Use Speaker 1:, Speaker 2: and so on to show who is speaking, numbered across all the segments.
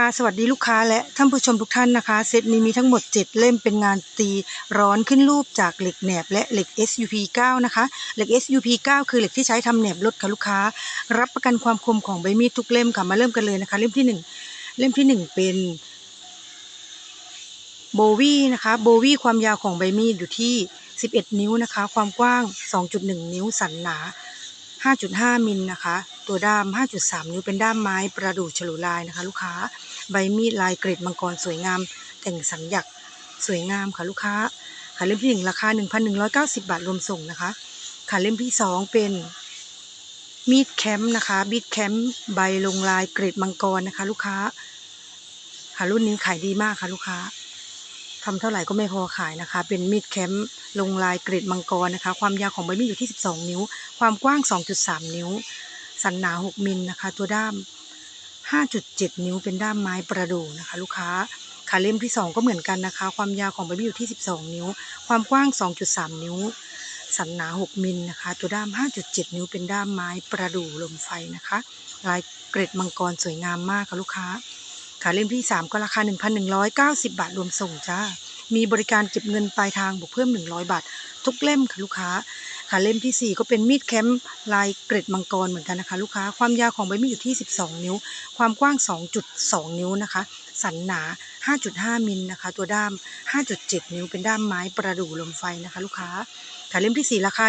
Speaker 1: ค่ะสวัสดีลูกค้าและท่านผู้ชมทุกท่านนะคะเซตนี้มีทั้งหมด 7 เล่มเป็นงานตีร้อนขึ้นรูปจากเหล็กแหนบและเหล็ก SUP 9นะคะเหล็ก SUP 9 คือเหล็กที่ใช้ทำแหนบรถค่ะลูกค้า รับประกันความคมของใบมีดทุกเล่มค่ะมาเริ่มกันเลยนะคะเล่มที่ 1 เล่มที่ 1 เป็นโบวี่นะคะโบวี่ความยาวของใบมีดอยู่ที่ 11 นิ้วนะคะ ความกว้าง 2.1 นิ้วสันหนา 5.5 มิลนะคะ ตัวด้าม 5.3 นิ้วเป็นด้ามไม้ประดู่ฉลุลายนะคะ ลูกค้า ใบมีดลายกรดมังกรสวยงาม แต่งสัญญักสวยงามค่ะลูกค้าค่ะเล่มที่หนึ่งราคา 1,190 บาทรวมส่งนะคะค่ะเล่มที่สองเป็นมีดแคมป์นะคะมีดแคมป์ใบลงลายกรดมังกรนะคะ ลูกค้าค่ะรุ่นนี้ขายดีมากค่ะลูกค้าทำเท่าไหร่ก็ไม่พอขายนะคะ เป็นมีดแคมป์ ลงลายเกรดมังกรนะคะ ความยาวของใบมีดอยู่ที่ 12 นิ้ว ความกว้าง 2.3 นิ้ว สันหนา 6 มิลนะคะ ตัวด้าม 5.7 นิ้วเป็นด้ามไม้ประดู่นะคะ ลูกค้าขาเล่มที่ 2 ก็เหมือนกันนะคะ ความยาวของใบมีดอยู่ที่ 12 นิ้ว ความกว้าง 2.3 นิ้ว สันหนา 6 มิลนะคะ ตัวด้าม 5.7 นิ้วเป็นด้ามไม้ประดู่ลมไฟนะคะ ลายเกรดมังกรสวยงามมากค่ะลูกค้าขาเล่มที่ 3 ก็ราคา 1,190 บาทรวมส่งจ้า มีบริการเก็บเงินปลายทางบวกเพิ่ม 100 บาท ทุกเล่มค่ะลูกค้าขาเล่มที่ 4 ก็เป็นมีดแคมป์ลายเกร็ดมังกรเหมือนกันนะคะ ลูกค้าความยาวของใบมีดอยู่ที่ 12 นิ้ว ความกว้าง 2.2 นิ้วนะคะ สันหนา 5.5 มิลนะคะ ตัวด้าม 5.7 นิ้วเป็นด้ามไม้ประดู่ลมไฟนะคะ ลูกค้าขาเล่มที่ 4 ราคา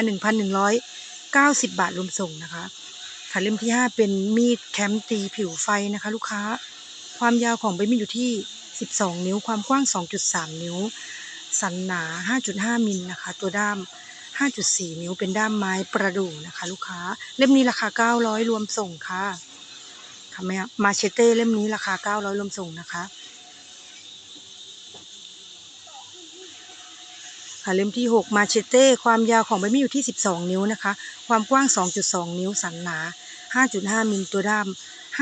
Speaker 1: 1,190 บาทรวมส่งนะคะขาเล่มที่ 5 เป็นมีดแคมป์ตีผิวไฟนะคะ ลูกค้า ความยาวของใบมีดอยู่ที่ 12 นิ้ว ความกว้าง 2.3 นิ้ว สันหนา 5.5 มิลนะคะ ตัวด้าม 5.4 นิ้ว เป็นด้ามไม้ประดู่นะคะ ลูกค้า เล่มนี้ราคา 900 รวมส่งค่ะค่ะแม่มาเชเต้เล่มนี้ราคา 900 รวมส่งนะคะ ค่ะเล่มที่ 6 มาเชเต้ ความยาวของใบมีดอยู่ที่ 12 นิ้วนะคะ ความกว้าง 2.2 นิ้ว สันหนา 5.5 มิล ตัวด้าม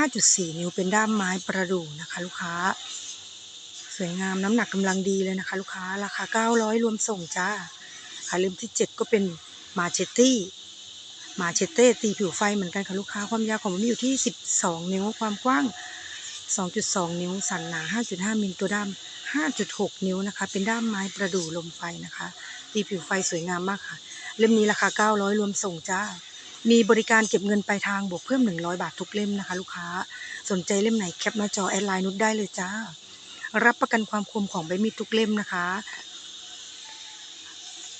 Speaker 1: 5.4 นิ้วเป็นด้ามไม้ประดู่นะคะ ลูกค้า สวยงามน้ำหนักกำลังดีเลยนะคะ ลูกค้าราคา 900 รวมส่งจ้าค่ะเล่มที่ 7 ก็เป็นมาเชตตี้มาเชตเต้ตีผิวไฟเหมือนกันค่ะลูกค้าความยาวของมันอยู่ที่ 12 นิ้วความกว้าง 2.2 นิ้ว สันหนา 5.5 มิลตัวด้าม 5.6 นิ้วนะคะ เป็นด้ามไม้ประดู่ลมไฟนะคะ ตีผิวไฟสวยงามมากค่ะ เล่มนี้ราคา 900 รวมส่งจ้า มีบริการเก็บเงินปลายทางบวกเพิ่ม 100 บาททุกเล่มนะคะ ลูกค้า สนใจเล่มไหนแคปหน้าจอแอดไลน์นุชได้เลยจ้า รับประกันความคมของใบมีดทุกเล่มนะคะ